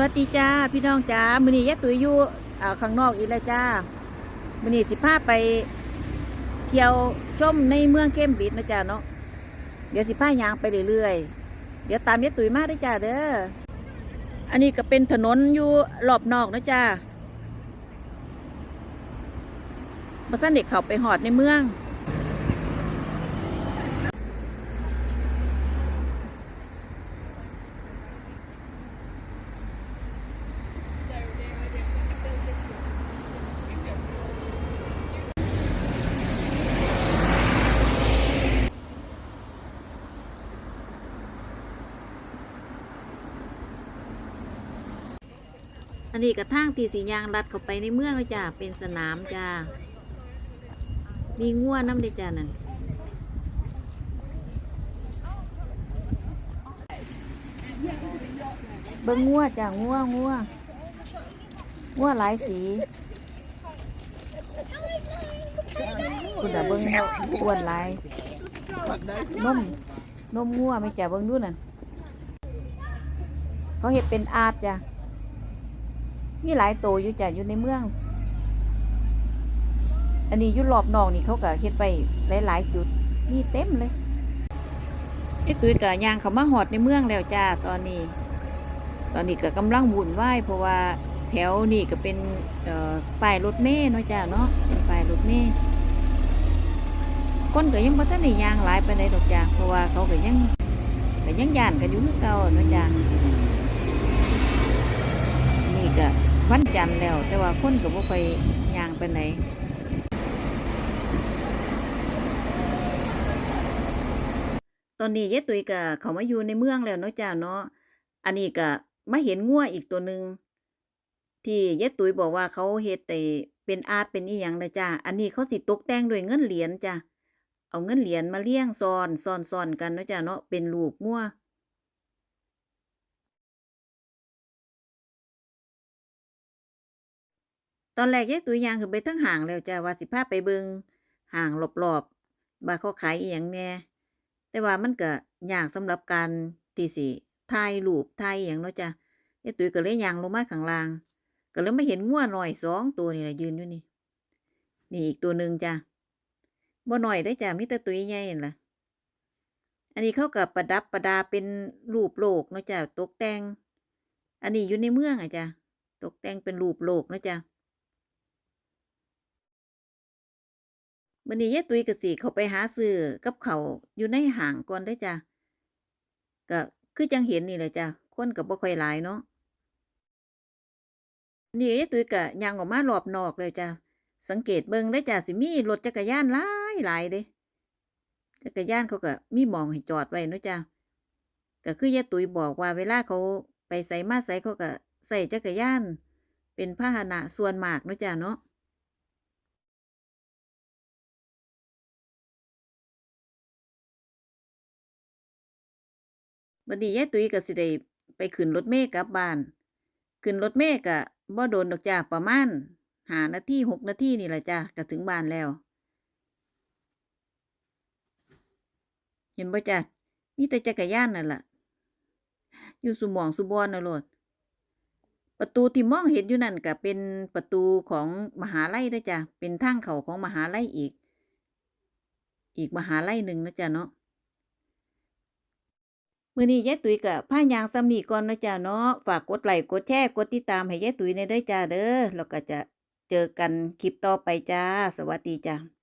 วัสดีจ้าพี่น้องจ้ามือนี้ยายตุ๋ยอยู่ข้างนอกอีกแล้วจ้ามือนี้สิพาไปเที่ยวชมในเมืองเข้มบิดนะจ้าเนาะเดี๋ยวสิพายางไปเรื่อยๆเดี๋ยวตามยายตุ๋ยมาได้จ้าเด้ออันนี้ก็เป็นถนนอยู่รอบนอกนะจ้ามาท่านเด็กเขาไปหอดในเมือง อันนี้กระทั่งตีสียางลัดเข้าไปในเมืองเลยจ้าเป็นสนามจ้ามีง่วน้ำเลยจ้านั่นเบิ้งง่วจ้าง่วง่วง่วหลายสีคุณอะเบิ้งอ้วนหลายนมนมง่วไม่จ้าเบิ้งดูนั่นเขาเห็ดเป็นอาร์ตจ้า มีหลายโตอยู่จ้ะอยู่ในเมือง อันนี้ยู่รอบนอกนี่เขาก็เฮ็ดไปหลาย ๆ จุด มีเต็มเลยไอ้ตุ้ยกะยางเขามาหอดในเมืองแล้วจ้าตอนนี้ ตอนนี้ก็กำลังวุ่นวายเพราะว่าแถวนี่ก็เป็นป้ายรถเมล์เนาะจ้าเนาะเป็นป้ายรถเมล์คนก็ยังบ่ทันได้ยางหลายไปานดดอกจ้าเพราะว่าเขาก็ยังก็ยังย่านกันอยู่คือเก่าเนาะจ้า จันทร์แล้ว แต่ว่าคนก็บ่ไปย่างไปไหนตอนนี้ยายตุยก็เขามาอยู่ในเมืองแล้วเนาะจ้าเนาะ อันนี้ก็มาเห็นงัวอีกตัวหนึ่งที่ยายตุยบอกว่าเขาเฮ็ดแต่เป็นอาร์ตเป็นอีหยังนะจ้าอันนี้เขาสิตกแต่งด้วยเงินเหรียญจ้าเอาเงินเหรียญมาเลี้ยงซ้อนซ้อนซ้อนกันเนาะจ้าเนาะเป็นรูปงัว ตอนแรกยายตุยยางขึ้นไปทั้งห่างแล้วจ้าว่าสิพาไปเบิงห่างรอบๆว่าเขาขายอีหยังแน่แต่ว่ามันก็ยากสำหรับการที่สิถ่ายรูปถ่ายอหย่างเนาะจ้ะยายตุยก็เลยยางลงมาข้างล่าง ก็เลยไม่เห็นงัวหน่อยสองตัวนี่แหละยืนอยู่นี่ นี่อีกตัวหนึ่งจ้ะบ่หน่อยได้จ้ะมีแต่ตัวใหญ่นั่นล่ะอันนี้เขากับประดับประดาเป็นรูปโลกเนาะจ้ะตกแต่ง อันนี้อยู่ในเมืองอะจ้ะตกแต่งเป็นรูปโลกเนาะจ้ะ วันนี้ยายตุ้ยกับสีเขาไปหาซื้อกับเขาอยู่ในห้างก่อนได้จ้ะก็คือจังเห็นนี่แหละจ้ะคนกับบ่ค่อยหลายเนาะนี่ยายตุ้ยก็ย่างออกมารอบนอกเลยจ้ะสังเกตเบิ่งได้จ้ะสิมีรถจักรยานหลายหลายเด้จักรยานเขาก็มีมองให้จอดไว้เนาะจ้ะก็คือยายตุ้ยบอกว่าเวลาเขาไปใส่มาใส่เขาก็ใส่จักรยาน เป็นพาหนะส่วนมากเนาะจ้ะเนาะ บัดนี้ยายตุ้ยก็สิได้ไปขึ้นรถเมล์กลับบ้าน ขึ้นรถเมล์ก็บ่โดนดอกจ้าประมาณหานาทีหกนาทีนี่แหละจ้าก็ถึงบ้านแล้ว เห็นบ่จ้ามีแต่จักรยานนั่นล่ะอยู่สุหมองสุบอนน่ะโลดประตูที่มองเห็นอยู่นั่นก็เป็นประตูของมหาลัยเด้อจ้ะเป็นทางเข้าของมหาลัยอีก อีกมหาลัยหนึ่งนะจ้ะเนาะ มื้อนี้ยายตุ๋ยกับพายางซ้ำนี่ก่อนนะจ้าเนาะฝากกดไลค์กดแชร์กดติดตามให้ยายตุ๋ยในได้จ้าเด้อแล้วก็จะเจอกันคลิปต่อไปจ้า สวัสดีจ้า